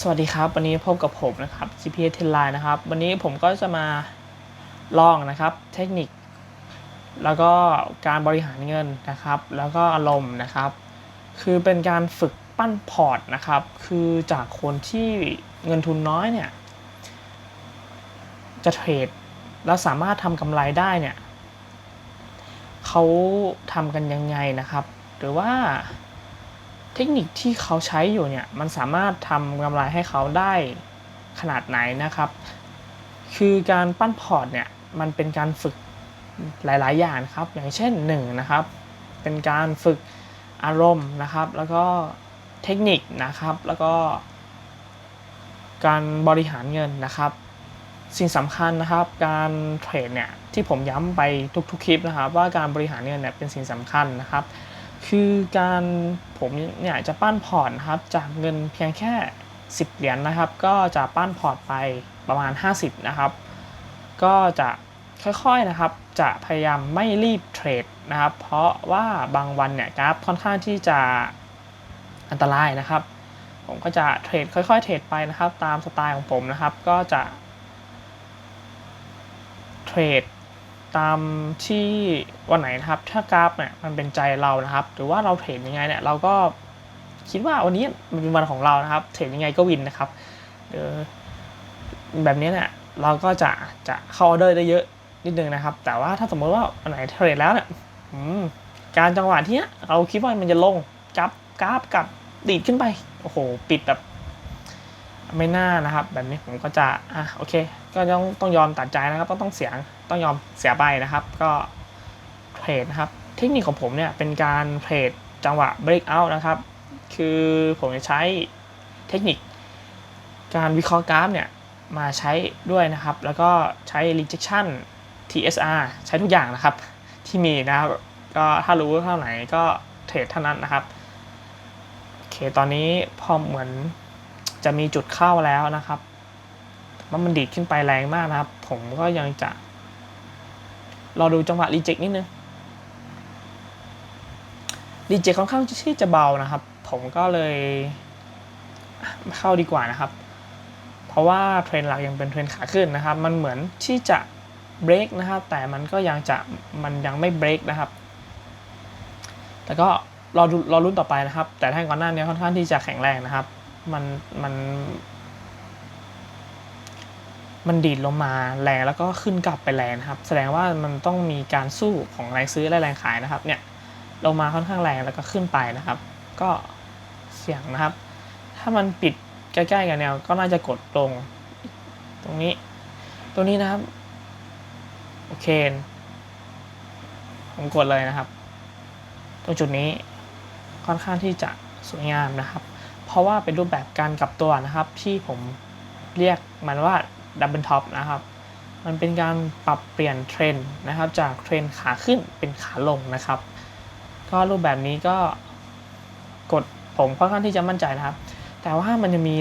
สวัสดีครับ วันนี้พบกับผมนะครับ GPS 10 Line นะครับ วันนี้ผมก็จะมาลองนะครับ เทคนิค แล้วก็การบริหารเงินนะครับ แล้วก็อารมณ์นะครับ คือเป็นการฝึกปั้นพอร์ตนะครับ คือจากคนที่เงินทุนน้อยเนี่ย จะเทรดแล้วสามารถทำกำไรได้เนี่ยเขาทำกันยังไงนะครับ หรือว่า เทคนิคที่เขาใช้อยู่เนี่ยมันสามารถทำกำไรให้เขาได้ขนาดไหนนะครับ คือการปั้นพอร์ตเนี่ยมันเป็นการฝึกหลาย ๆ อย่างนะครับ อย่างเช่น1นะครับ เป็นการฝึกอารมณ์นะครับ แล้วก็เทคนิคนะครับ แล้วก็ การบริหารเงินนะครับ สิ่งสำคัญนะครับ การเทรดเนี่ยที่ผมย้ำไปทุก ๆ คลิปนะครับ ว่าการบริหารเงินเนี่ยเป็นสิ่งสำคัญนะครับ คือการ ผมเนี่ยจะปั้นพอร์ตครับจากเงินเพียงแค่ 10 เหรียญนนะครับ ก็จะปั้นพอร์ตไปประมาณ 50 นะครับ ก็จะค่อยๆนะครับ จะพยายามไม่รีบเทรดนะครับ เพราะว่าบางวันเนี่ยกราฟค่อนข้างที่จะอันตรายนะครับ ผมก็จะเทรดค่อยๆเทรดไปนะครับ ตามสไตล์ของผมนะครับ ก็จะเทรด ตามที่วันไหนนะครับ ถ้ากราฟเนี่ยมันเป็นใจเรานะครับ หรือว่าเราเทรดยังไงเนี่ยเราก็คิดว่าวันนี้มันเป็นวันของเรานะครับ เทรดยังไงก็วินนะครับเออแบบนี้เนี่ยเราก็จะจะเข้าออเดอร์ได้เยอะนิดนึงนะครับ แต่ว่าถ้าสมมติว่าวันไหนเทรดแล้วเนี่ยอืมการจังหวะที่เนี้ยเราคิดว่ามันจะลงจับกราฟกับดีดขึ้นไปโอ้โห ปิดแบบ ไม่น่านะครับ แบบนี้ผมก็จะอะโอเค ก็ต้องต้องยอมตัดใจนะครับต้องต้องเสียงต้องยอมเสียไปนะครับ ก็เทรดนะครับ เทคนิคของผมเนี่ยเป็นการเทรดจังหวะ break out นะครับ คือผมจะใช้เทคนิค การวิเคราะห์กราฟเนี่ยมาใช้ด้วยนะครับ แล้วก็ใช้ rejection TSR ใช้ทุกอย่างนะครับ ที่มีนะครับก็ถ้ารู้เท่าไหนก็เทรดเท่านั้นนะครับโอเคตอนนี้พอเหมือน จะมีจุดเข้าแล้วนะครับว่ามันดีดขึ้นไปแรงมากนะครับ ผมก็ยังจะ รอดูจังหวะรีเจ็คนิดนึงรีเจ็คค่อนข้างที่จะเบานะครับ ผมก็เลยเข้าดีกว่านะครับ เพราะว่าเทรนหลักยังเป็นเทรนขาขึ้นนะครับ มันเหมือนที่จะเบรกนะครับ แต่มันก็ยังจะมันยังไม่เบรกนะครับ แต่ก็รอดูรอรุ่นต่อไปนะครับ แต่แท่งก่อนหน้านี้ค่อนข้างที่จะแข็งแรงนะครับ มันมัน มันดีดลงมาแรงแล้วก็ขึ้นกลับไปแรงนะครับ แสดงว่ามันต้องมีการสู้ของแรงซื้อและแรงขายนะครับ เนี่ยลงมาค่อนข้างแรงแล้วก็ขึ้นไปนะครับ ก็เสี่ยงนะครับ ถ้ามันปิดใกล้ๆกันแนวก็น่าจะกดลงตรงนี้ตรงนี้นะครับโอเคผมกดเลยนะครับ ตรงจุดนี้ค่อนข้างที่จะสวยงามนะครับ ราะว่าเป็นรูปแบบการกลับตัวนะครับ ที่ผมเรียกมันว่าดับเบิลท็อปนะครับ มันเป็นการปรับเปลี่ยนเทรนด์นะครับ จากเทรนขาขึ้นเป็นขาลงนะครับ ก็รูปแบบนี้ก็กดผมค่อนข้างที่จะมั่นใจนะครับ แต่ว่ามันจะมี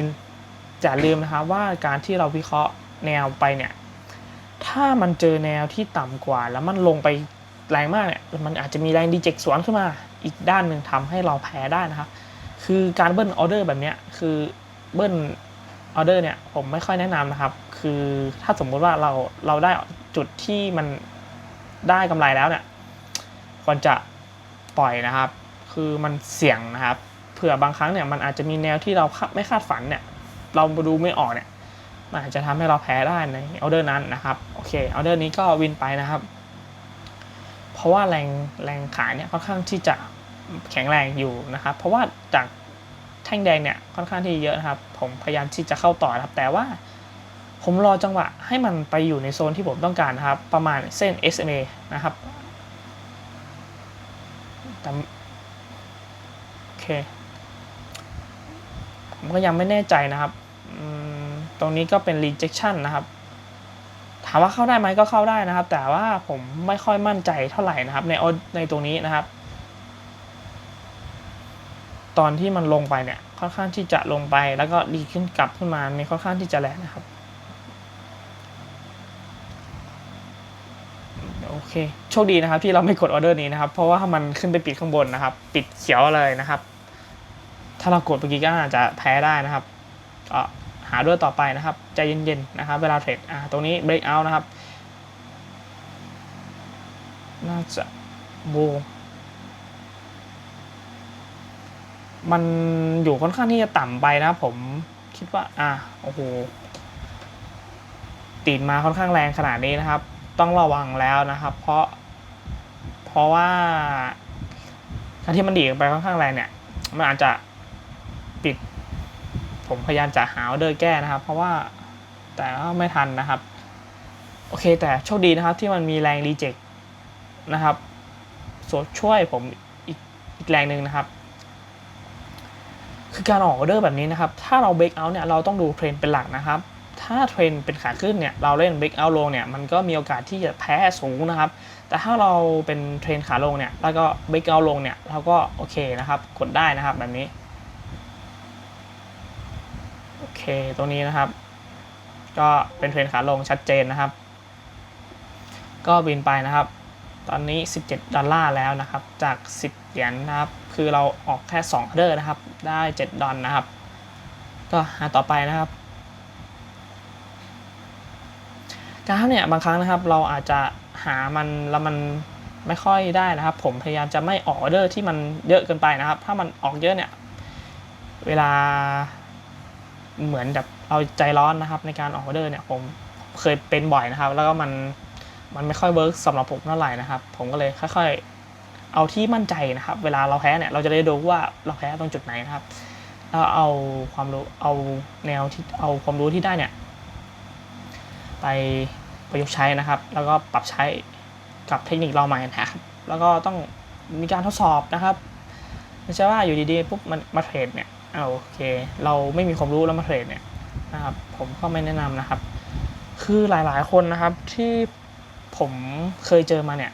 อย่าลืมนะครับว่าการที่เราวิเคราะห์แนวไปเนี่ย ถ้ามันเจอแนวที่ต่ำกว่า แล้วมันลงไปแรงมากเนี่ย มันอาจจะมีแรงดีเจกสวนขึ้นมา อีกด้านหนึ่งทำให้เราแพ้ได้นะครับ คือการเบิ้ลออเดอร์แบบนี้คือเบิ้ลออเดอร์เนี่ยผมไม่ค่อยแนะนำนะครับ คือถ้าสมมุติว่าเราเราได้จุดที่มันได้กำไรแล้วเนี่ยควรจะปล่อยนะครับ คือมันเสี่ยงนะครับเผื่อบางครั้งเนี่ยมันอาจจะมีแนวที่เราไม่คาดฝันเนี่ย เราดูไม่ออกเนี่ยมันอาจจะทำให้เราแพ้ได้ในออเดอร์นั้นนะครับโอเคออเดอร์นี้ก็วินไปนะครับ เพราะว่าแรงแรงขายเนี่ยค่อนข้างที่จะ แข็งแรงอยู่นะครับ เพราะว่าจากแท่งแดงเนี่ยค่อนข้างที่เยอะนะครับ ผมพยายามที่จะเข้าต่อนะครับ แต่ว่าผมรอจังหวะให้มันไปอยู่ในโซนที่ผมต้องการนะครับ ประมาณเส้น SMA นะครับโอเค ผมก็ยังไม่แน่ใจนะครับ ตรงนี้ก็เป็น rejection นะครับ ถามว่าเข้าได้ไหมก็เข้าได้นะครับ แต่ว่าผมไม่ค่อยมั่นใจเท่าไหร่นะครับ ในในตรงนี้นะครับ ตอนที่มันลงไปเนี่ยค่อนข้างที่จะลงไปแล้วก็ดีขึ้นกลับขึ้นมาในค่อนข้างที่จะแรงนะครับโอเคโชคดีนะครับที่เราไม่กดออเดอร์นี้นะครับ เพราะว่ามันขึ้นไปปิดข้างบนนะครับ ปิดเขียวเลยนะครับ ถ้าเรากดเมื่อกี้ก็อาจจะแพ้ได้นะครับก็หาด้วยต่อไปนะครับใจเย็นๆนะครับ เวลาเทรดอ่าตรงนี้ break out นะครับ น่าจะโบ มันอยู่ค่อนข้างที่จะต่ำไปนะผมคิดว่าอะโอ้โหตีนมาค่อนข้างแรงขนาดนี้นะครับ ต้องระวังแล้วนะครับ เพราะ เพราะว่าการที่มันดีไปค่อนข้างแรงเนี่ย มันอาจจะปิด ผมพยายามจะหาเดอร์แก้นะครับ เพราะว่าแต่ก็ไม่ทันนะครับ โอเค แต่โชคดีนะครับที่มันมีแรงรีเจ็คนะครับโซช่วยผมอีกอีกแรงหนึ่งนะครับ คือการออกออเดอร์แบบนี้นะครับ ถ้าเราเบรกเอาท์เนี่ยเราต้องดูเทรนด์เป็นหลักนะครับ ถ้าเทรนด์เป็นขาขึ้นเนี่ยเราเล่นเบรกเอาท์ลงเนี่ยมันก็มีโอกาสที่จะแพ้สูงนะครับ แต่ถ้าเราเป็นเทรนขาลงเนี่ยแล้วก็เบรกเอาท์ลงเนี่ยเราก็โอเคนะครับ กดได้นะครับแบบนี้โอเคตรงนี้นะครับ ก็เป็นเทรนขาลงชัดเจนนะครับ ก็บินไปนะครับ ตอนนี้ 17 ดอลลาร์แล้วนะครับ จาก 10 เหรียญนะครับ คือเราออกแค่2ออเดอร์นะครับ ได้ 7 ดอลนะครับ ก็หาต่อไปนะครับกราฟเนี่ยบางครั้งนะครับเราอาจจะหามันแล้วมันไม่ค่อยได้นะครับ ผมพยายามจะไม่ออกออเดอร์ที่มันเยอะเกินไปนะครับ ถ้ามันออกเยอะเนี่ยเวลาเหมือนแบบเราใจร้อนนะครับ ในการออกออเดอร์เนี่ยผมเคยเป็นบ่อยนะครับ แล้วก็มัน มันไม่ค่อยเวิร์กสำหรับผมเท่าไหร่นะครับ ผมก็เลยค่อยๆ เอาที่มั่นใจนะครับ เวลาเราแพ้เนี่ยเราจะได้ดูว่าเราแพ้ตรงจุดไหนนะครับแล้วเอาความรู้เอาแนวที่เอาความรู้ที่ได้เนี่ยไปประยุกต์ใช้นะครับ แล้วก็ปรับใช้กับเทคนิคเราใหม่นะครับ แล้วก็ต้องมีการทดสอบนะครับไม่ใช่ว่าอยู่ดีๆปุ๊บมันมาเทรดเนี่ยเอาโอเค เราไม่มีความรู้แล้วมาเทรดเนี่ยนะครับ ผมก็ไม่แนะนำนะครับ คือหลายๆคนนะครับที่ ผมเคยเจอมาเนี่ย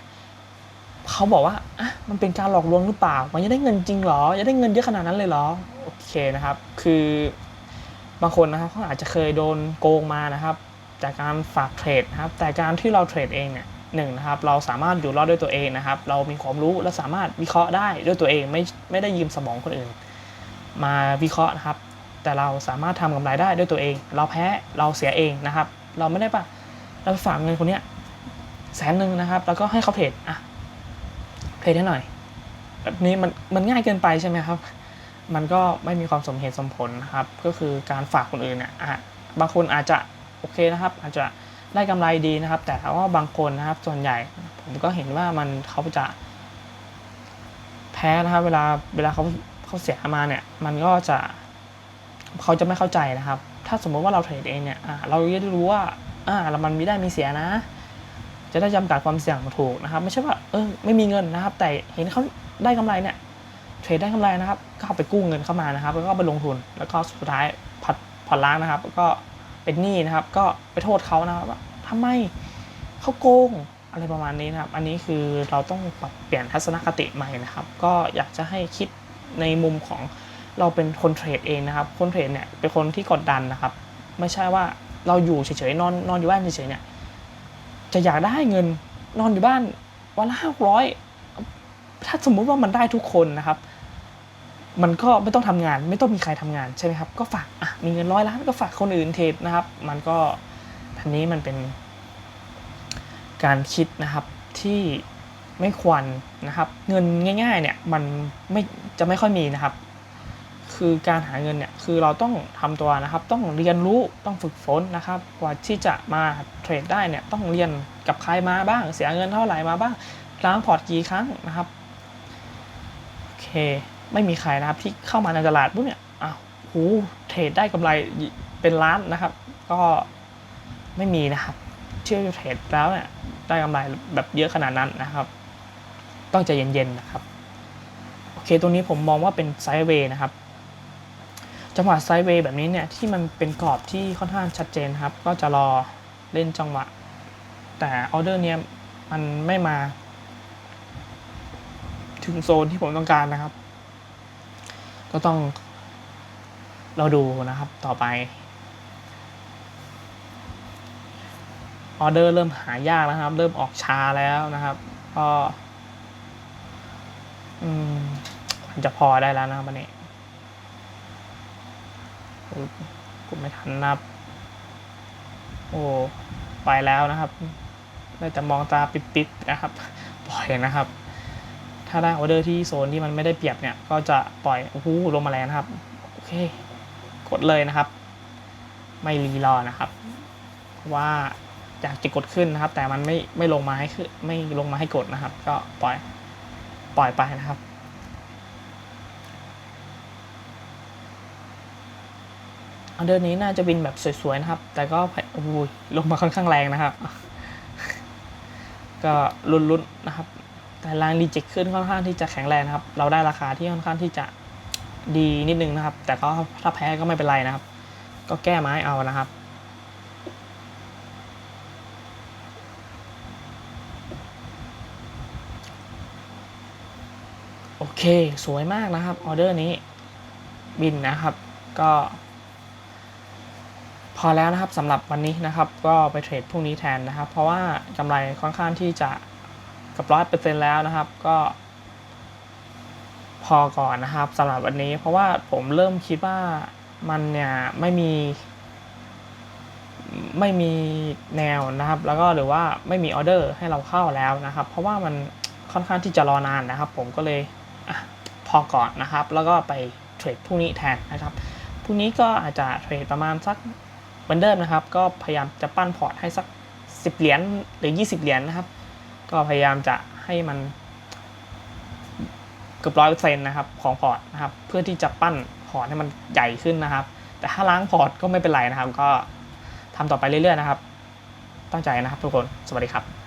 เขาบอกว่าอะมันเป็นการหลอกลวงหรือเปล่า มันจะได้เงินจริงเหรอจะได้เงินเยอะขนาดนั้นเลยเหรอโอเคนะครับ คือบางคนนะครับเขาอาจจะเคยโดนโกงมานะครับ จากการฝากเทรดนะครับ แต่การที่เราเทรดเองเนี่ยหนึ่งนะครับเราสามารถอยู่รอดด้วยตัวเองนะครับ เรามีความรู้และสามารถวิเคราะห์ได้ด้วยตัวเองไม่ไม่ได้ยืมสมองคนอื่น มาวิเคราะห์นะครับ แต่เราสามารถทำกำไรได้ด้วยตัวเอง เราแพ้เราเสียเองนะครับ เราไม่ได้ปะเราฝากเงินคนเนี้ย แสนหนึ่งนะครับ แล้วก็ให้เขาเทรดอะเทรดให้หน่อยแบบนี้มันมันง่ายเกินไปใช่ไหมครับ มันก็ไม่มีความสมเหตุสมผลนะครับ ก็คือการฝากคนอื่นเนี่ยอะบางคนอาจจะโอเคนะครับ อาจจะได้กำไรดีนะครับ แต่ว่าบางคนนะครับส่วนใหญ่ ผมก็เห็นว่ามันเขาจะ แพ้นะครับเวลาเวลาเขาเขาเสียมาเนี่ย มันก็จะเขาจะไม่เข้าใจนะครับ ถ้าสมมติว่าเราเทรดเองเนี่ยอะเราจะได้รู้ว่าอ่าแล้วมันมีได้มีเสียนะ จะได้จำกัดความเสี่ยงถูกนะครับ ไม่ใช่ว่าเออไม่มีเงินนะครับ แต่เห็นเขาได้กำไรเนี่ยเทรดได้กำไรนะครับ ก็เอาไปกู้เงินเข้ามานะครับ แล้วก็ไปลงทุนแล้วก็สุดท้ายผ่อนผ่อนล้างนะครับ ก็เป็นหนี้นะครับ ก็ไปโทษเขานะครับว่าทำไมเขาโกงอะไรประมาณนี้นะครับ อันนี้คือเราต้องปรับเปลี่ยนทัศนคติใหม่นะครับ ก็อยากจะให้คิดในมุมของเราเป็นคนเทรดเองนะครับ คนเทรดเนี่ยเป็นคนที่กดดันนะครับ ไม่ใช่ว่าเราอยู่เฉยๆนอนนอนอยู่บ้านเฉยๆเนี่ย จะอยากได้เงินนอนอยู่บ้านวันละห้าร้อยถ้าสมมุติว่ามันได้ทุกคนนะครับ มันก็ไม่ต้องทำงาน ไม่ต้องมีใครทำงานใช่ไหมครับ ก็ฝากอะมีเงินร้อยล้านก็ฝากคนอื่นเทรดนะครับ มันก็อันนี้มันเป็น การคิดนะครับที่ไม่ควรนะครับ เงินง่าย ๆ เนี่ยมันไม่จะไม่ค่อยมีนะครับ คือการหาเงินเนี่ยคือเราต้องทำตัวนะครับต้องเรียนรู้ต้องฝึกฝนนะครับ กว่าที่จะมาเทรดได้เนี่ยต้องเรียนกับใครมาบ้าง เสียเงินเท่าไหร่มาบ้างล้างพอร์ตกี่ครั้งนะครับโอเคไม่มีใครนะครับที่เข้ามาในตลาดปุ๊บเนี่ยอ้าวโหเทรดได้กำไรเป็นล้านนะครับ ก็ไม่มีนะครับเชื่อเทรดแล้วเนี่ยได้กำไรแบบเยอะขนาดนั้นนะครับ ต้องใจเย็นๆนะครับโอเคตรงนี้ผมมองว่าเป็นไซด์เวย์นะครับ จังหวะไซด์เวย์แบบนี้เนี่ยที่มันเป็นกรอบที่ค่อนข้างชัดเจนครับ ก็จะรอเล่นจังหวะ แต่ออเดอร์เนี้ยมันไม่มา ถึงโซนที่ผมต้องการนะครับ ก็ต้องเราดูนะครับต่อไปออเดอร์เริ่มหายากแล้วครับ เริ่มออกช้าแล้วนะครับ ก็ อืม มันจะพอได้แล้วนะครับวันนี้ กดไม่ทันนะครับ โอ้ไปแล้วนะครับได้แต่มองตาปิดๆนะครับปล่อยนะครับ ถ้าได้ออเดอร์ที่โซนที่มันไม่ได้เปรียบเนี่ย ก็จะปล่อยโอ้โหลงมาแล้วนะครับโอเค กดเลยนะครับ ไม่รีรอนะครับเพราะว่าอยากจะกดขึ้นนะครับ แต่มันไม่ไม่ลงมาให้ขึ้นไม่ลงมาให้กดนะครับ ก็ปล่อยปล่อยไปนะครับ ออเดอร์นี้น่าจะบินแบบสวยๆนะครับ แต่ก็โอ้ยลงมาค่อนข้างแรงนะครับ ก็ลุ้นๆนะครับ แต่แรงรีเจ็คขึ้นค่อนข้างที่จะแข็งแรงนะครับ เราได้ราคาที่ค่อนข้างที่จะดีนิดนึงนะครับ แต่ก็ถ้าแพ้ก็ไม่เป็นไรนะครับ ก็แก้ไม้เอานะครับโอเค สวยมากนะครับ ออเดอร์นี้บินนะครับ ก็ พอแล้วนะครับสำหรับวันนี้นะครับ ก็ไปเทรดพรุ่งนี้แทนนะครับ เพราะว่ากำไรค่อนข้างที่จะกับร้อยเปอร์เซ็นแล้วนะครับ ก็พอก่อนนะครับสำหรับวันนี้เพราะว่าผมเริ่มคิดว่ามันเนี่ยไม่มีไม่มีแนวนะครับ แล้วก็หรือว่าไม่มีออเดอร์ให้เราเข้าแล้วนะครับ เพราะว่ามันค่อนข้างที่จะรอนานนะครับ ผมก็เลยอพอก่อนนะครับ แล้วก็ไปเทรดพรุ่งนี้แทนนะครับพรุ่งนี้ก็อาจจะเทรดประมาณสัก มือนเดิมนะครับ ก็พยายามจะปั้นพอร์ตให้สัก 10 เหรียญหรือ 20 เหรียญนะครับ ก็พยายามจะให้มันเกือบร้อยเปอร์เซ็นต์นะครับของพอร์ตนะครับเพื่อที่จะปั้นพอร์ตให้มันใหญ่ขึ้นนะครับ แต่ถ้าล้างพอร์ตก็ไม่เป็นไรนะครับ ก็ทำต่อไปเรื่อยๆนะครับ ตั้งใจนะครับทุกคนสวัสดีครับ